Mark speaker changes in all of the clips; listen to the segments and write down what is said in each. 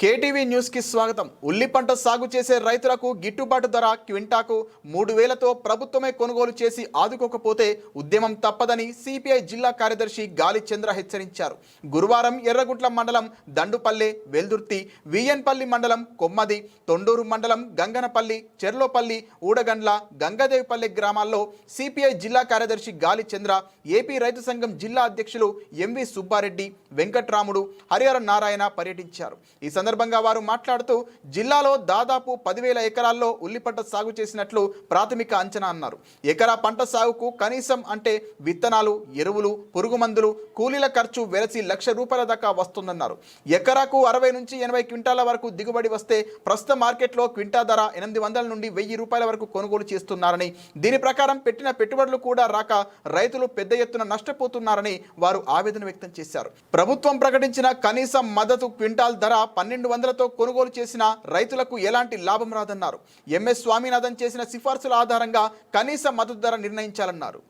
Speaker 1: KTV న్యూస్కి స్వాగతం. ఉల్లి పంట సాగు చేసే రైతులకు గిట్టుబాటు ధర క్వింటాకు మూడు వేలతో ప్రభుత్వమే కొనుగోలు చేసి ఆదుకోకపోతే ఉద్యమం తప్పదని సిపిఐ జిల్లా కార్యదర్శి గాలి చంద్ర హెచ్చరించారు. గురువారం ఎర్రగుట్ల మండలం దండుపల్లె వెల్దుర్తి విఎన్పల్లి మండలం కొమ్మది తొండూరు మండలం గంగనపల్లి చెర్లోపల్లి ఊడగండ్ల గంగదేవిపల్లి గ్రామాల్లో సిపిఐ జిల్లా కార్యదర్శి గాలి చంద్ర ఏపీ రైతు సంఘం జిల్లా అధ్యక్షులు ఎంవి సుబ్బారెడ్డి వెంకట్రాముడు హరిహర నారాయణ పర్యటించారు. ఈ సందర్భంగా సందర్భంగా వారు మాట్లాడుతూ జిల్లాలో దాదాపు పదివేల ఎకరాల్లో ఉల్లి పంట సాగు చేసినట్లు ప్రాథమిక అంచనా అన్నారు. ఎకరా పంట సాగుకు కనీసం అంటే విత్తనాలు ఎరువులు పురుగు మందులు కూలీల ఖర్చు వెరసి లక్ష రూపాయల దాకా వస్తుందన్నారు. ఎకరాకు అరవై నుంచి ఎనభై క్వింటాల వరకు దిగుబడి వస్తే ప్రస్తుత మార్కెట్లో క్వింటా ధర ఎనిమిది వందల నుండి వెయ్యి రూపాయల వరకు కొనుగోలు చేస్తున్నారని దీని ప్రకారం పెట్టిన పెట్టుబడులు కూడా రాక రైతులు పెద్ద ఎత్తున నష్టపోతున్నారని వారు ఆవేదన వ్యక్తం చేశారు. ప్రభుత్వం ప్రకటించిన కనీస మద్దతు క్వింటాల్ ధర పన్నెండు వందలతో కొనుగోలు చేసిన రైతులకు ఎలాంటి లాభం రాదన్నారు. ఎంఎస్ స్వామినాథన్ చేసిన సిఫార్సుల ఆధారంగా కనీస మద్దతు ధర నిర్ణయించాలన్నారు.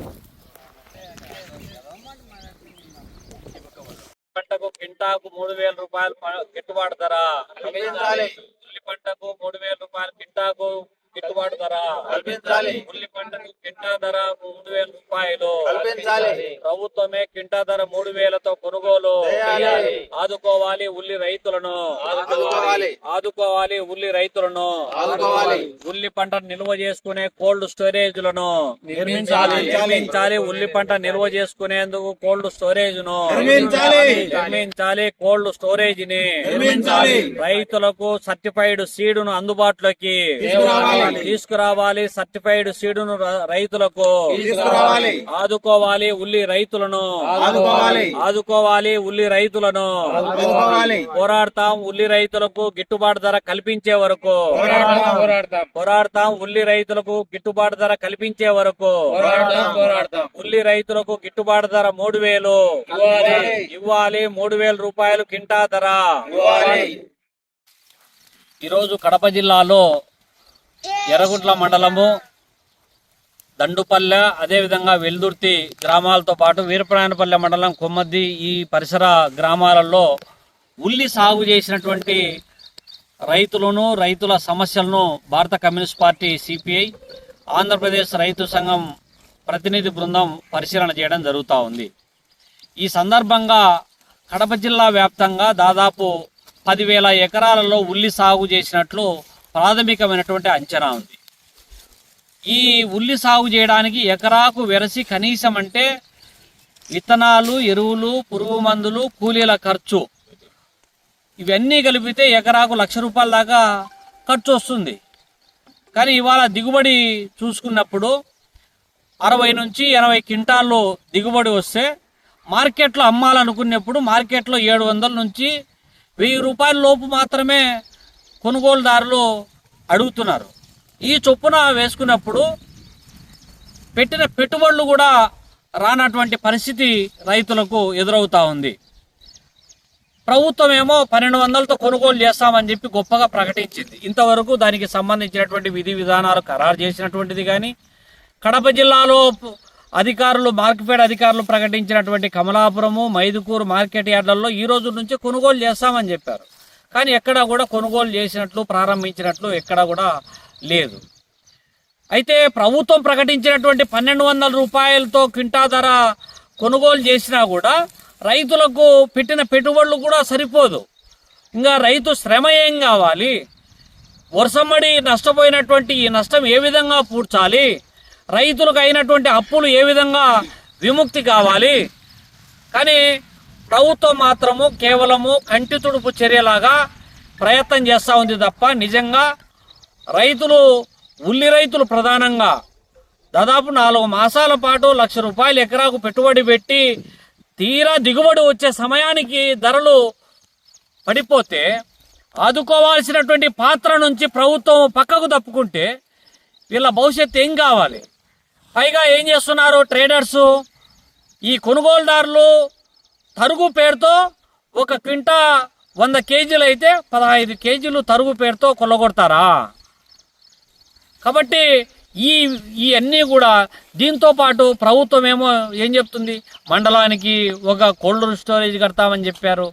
Speaker 2: పంటకు మూడు వేల రూపాయలు గిట్టుబాటు ధర. ఉల్లి పంటకు మూడు వేల రూపాయలు కింటాకు గిట్టుబాటు ధర
Speaker 3: కల్పించాలి.
Speaker 2: ఉల్లి పంటకు కింటా ధర మూడు వేల రూపాయలు
Speaker 3: కల్పించాలి.
Speaker 2: ప్రభుత్వమే కింటా ధర మూడు వేలతో కొనుగోలు. ఆదుకోవాలి ఉల్లి రైతులను
Speaker 3: ఆదుకోవాలి.
Speaker 2: ఆదుకోవాలి ఉల్లి రైతులను
Speaker 3: ఆదుకోవాలి.
Speaker 2: ఉల్లి పంట నిల్వ చేసుకునే కోల్డ్ స్టోరేజ్లను
Speaker 3: నిర్మించాలి.
Speaker 2: నిర్మించాలి ఉల్లి పంట నిల్వ చేసుకునేందుకు కోల్డ్ స్టోరేజ్ను
Speaker 3: నిర్మించాలి.
Speaker 2: కోల్డ్ స్టోరేజ్ని
Speaker 3: నిర్మించాలి.
Speaker 2: రైతులకు సర్టిఫైడ్ సీడ్ను అందుబాటులోకి
Speaker 3: తీసుకురావాలి.
Speaker 2: తీసుకురావాలి సర్టిఫైడ్ సీడ్ను ర- రైతులకు
Speaker 3: తీసుకురావాలి.
Speaker 2: ఆదుకోవాలి ఉల్లి రైతులను
Speaker 3: ఆదుకోవాలి.
Speaker 2: ఆదుకోవాలి ఉల్లి రైతులను
Speaker 3: ఆదుకోవాలి.
Speaker 2: పోరాడతాం ఉల్లి రైతులకు గిట్టుబాటు ధర కల్పించే వరకు
Speaker 3: పోరాడతాం,
Speaker 2: ఉల్లి రైతులకు గిట్టుబాటు ధర కల్పించే వరకు. ఉల్లి రైతులకు గిట్టుబాటు ధర మూడు వేలు
Speaker 3: ఇవ్వాలి.
Speaker 2: ఇవ్వాలి మూడు వేల రూపాయలు కింటా ధర
Speaker 3: ఇవ్వాలి.
Speaker 2: ఈరోజు కడప జిల్లాలో ఎర్రగుట్ల మండలము దండుపల్లె అదేవిధంగా వెల్దుర్తి గ్రామాలతో పాటు వీరప్రాయణపల్లె మండలం కొమ్మద్ది ఈ పరిసర గ్రామాలలో ఉల్లి సాగు చేసినటువంటి రైతులను రైతుల సమస్యలను భారత కమ్యూనిస్ట్ పార్టీ సిపిఐ ఆంధ్రప్రదేశ్ రైతు సంఘం ప్రతినిధి బృందం పరిశీలన చేయడం జరుగుతూ ఉంది. ఈ సందర్భంగా కడప జిల్లా వ్యాప్తంగా దాదాపు పదివేల ఎకరాలలో ఉల్లి సాగు చేసినట్లు ప్రాథమికమైనటువంటి అంచనా ఉంది. ఈ ఉల్లి సాగు చేయడానికి ఎకరాకు వెరసి కనీసం అంటే విత్తనాలు ఎరువులు పురుగు మందులు కూలీల ఖర్చు ఇవన్నీ కలిపితే ఎకరాకు లక్ష రూపాయల దాకా ఖర్చు వస్తుంది. కానీ ఇవాళ దిగుబడి చూసుకున్నప్పుడు అరవై నుంచి ఎనభై క్వింటాల్లో దిగుబడి వస్తే మార్కెట్లో అమ్మాలనుకున్నప్పుడు మార్కెట్లో ఏడు వందల నుంచి వెయ్యి రూపాయల లోపు మాత్రమే కొనుగోలుదారులు అడుగుతున్నారు. ఈ చొప్పున వేసుకున్నప్పుడు పెట్టిన పెట్టుబడులు కూడా రానటువంటి పరిస్థితి రైతులకు ఎదురవుతూ ఉంది. ప్రభుత్వం ఏమో పన్నెండు వందలతో కొనుగోలు చేస్తామని చెప్పి గొప్పగా ప్రకటించింది. ఇంతవరకు దానికి సంబంధించినటువంటి విధి విధానాలు ఖరారు చేసినటువంటిది కానీ కడప జిల్లాలో అధికారులు మార్కెట్ అధికారులు ప్రకటించినటువంటి కమలాపురము మైదుకూరు మార్కెట్ యార్డులలో ఈ రోజు నుంచి కొనుగోలు చేస్తామని చెప్పారు. కానీ ఎక్కడా కూడా కొనుగోలు చేసినట్లు ప్రారంభించినట్లు ఎక్కడా కూడా లేదు. అయితే ప్రభుత్వం ప్రకటించినటువంటి పన్నెండు వందల రూపాయలతో క్వింటా ధర కొనుగోలు చేసినా కూడా రైతులకు పెట్టిన పెట్టుబడులు కూడా సరిపోదు. ఇంకా రైతు శ్రమ ఏం కావాలి? వర్షమడి నష్టపోయినటువంటి ఈ నష్టం ఏ విధంగా పూడ్చాలి? రైతులకు అయినటువంటి అప్పులు ఏ విధంగా విముక్తి కావాలి? కానీ ప్రభుత్వం మాత్రము కేవలము కంటి తుడుపు చర్యలాగా ప్రయత్నం చేస్తూ ఉంది తప్ప నిజంగా రైతులు ఉల్లి రైతులు ప్రధానంగా దాదాపు నాలుగు మాసాల పాటు లక్ష రూపాయలు ఎకరాకు పెట్టుబడి పెట్టి తీరా దిగుబడి వచ్చే సమయానికి ధరలు పడిపోతే ఆదుకోవాల్సినటువంటి పాత్ర నుంచి ప్రభుత్వం పక్కకు తప్పుకుంటే వీళ్ళ భవిష్యత్తు ఏం కావాలి? పైగా ఏం చేస్తున్నారు ట్రేడర్సు ఈ కొనుగోలుదారులు తరుగు పేరుతో ఒక క్వింటా వంద కేజీలు అయితే పదహైదు కేజీలు తరుగు పేరుతో కొల్లగొడతారా? కాబట్టి ఈ ఇవన్నీ కూడా దీంతో పాటు ప్రభుత్వం ఏమో ఏం చెప్తుంది? మండలానికి ఒక కోల్డ్ స్టోరేజ్ కడతామని చెప్పారు.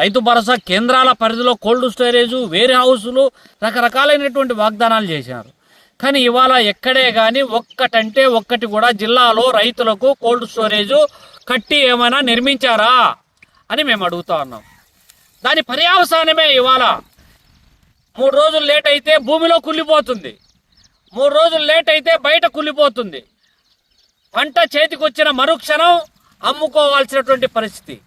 Speaker 2: రైతు భరోసా కేంద్రాల పరిధిలో కోల్డ్ స్టోరేజ్ వేరే హౌసులు రకరకాలైనటువంటి వాగ్దానాలు చేశారు. కానీ ఇవాళ ఎక్కడే కానీ ఒక్కటంటే ఒక్కటి కూడా జిల్లాలో రైతులకు కోల్డ్ స్టోరేజ్ కట్టి ఏమైనా నిర్మించారా అని మేము అడుగుతా ఉన్నాం. దాని పర్యావసానమే ఇవాళ మూడు రోజులు లేట్ అయితే భూమిలో కుళ్ళిపోతుంది. మూడు రోజులు లేట్ అయితే బయట కుళ్ళిపోతుంది. పంట చేతికొచ్చిన మరుక్షణం అమ్ముకోవాల్సినటువంటి పరిస్థితి.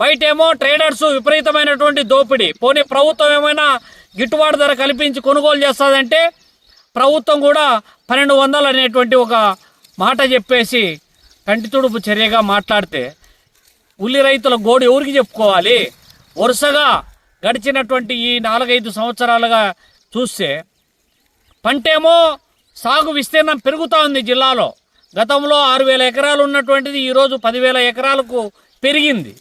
Speaker 2: బయటేమో ట్రేడర్స్ విపరీతమైనటువంటి దోపిడీ. పోనీ ప్రభుత్వం ఏమైనా గిట్టుబాటు ధర కల్పించి కొనుగోలు చేస్తుందంటే ప్రభుత్వం కూడా పన్నెండు వందలు అనేటువంటి ఒక మాట చెప్పేసి కంటి తుడుపు చర్యగా మాట్లాడితే ఉల్లి రైతుల గోడు ఎవరికి చెప్పుకోవాలి? వరుసగా గడిచినటువంటి ఈ నాలుగైదు సంవత్సరాలుగా చూస్తే పంటేమో సాగు విస్తీర్ణం పెరుగుతూ ఉంది జిల్లాలో. గతంలో ఆరు వేల ఎకరాలు ఉన్నటువంటిది ఈరోజు పదివేల ఎకరాలకు పెరిగింది.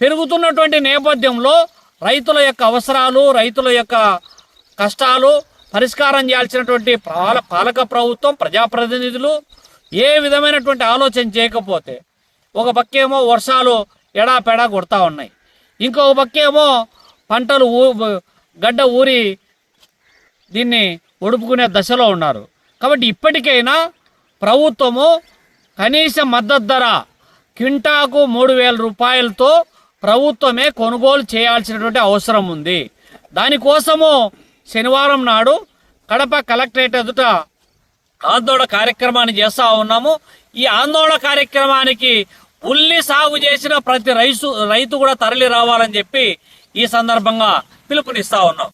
Speaker 2: పెరుగుతున్నటువంటి నేపథ్యంలో రైతుల యొక్క అవసరాలు రైతుల యొక్క కష్టాలు పరిష్కారం చేయాల్సినటువంటి పాల పాలక ప్రభుత్వం ప్రజాప్రతినిధులు ఏ విధమైనటువంటి ఆలోచన చేయకపోతే ఒక పక్కేమో వర్షాలు ఎడాపెడా కొడతా ఉన్నాయి. ఇంకొక పక్కేమో పంటలు ఊ గడ్డ ఊరి దీన్ని ఒడుపుకునే దశలో ఉన్నారు. కాబట్టి ఇప్పటికైనా ప్రభుత్వము కనీస మద్దతు ధర క్వింటాకు మూడు వేల రూపాయలతో ప్రభుత్వమే కొనుగోలు చేయాల్సినటువంటి అవసరం ఉంది. దానికోసము శనివారం నాడు కడప కలెక్టరేట్ ఎదుట ఆందోళన కార్యక్రమాన్ని చేస్తా ఉన్నాము. ఈ ఆందోళన కార్యక్రమానికి ఉల్లి సాగు చేసిన ప్రతి రైతు రైతు కూడా తరలి రావాలని చెప్పి ఈ సందర్భంగా పిలుపునిస్తా ఉన్నాం.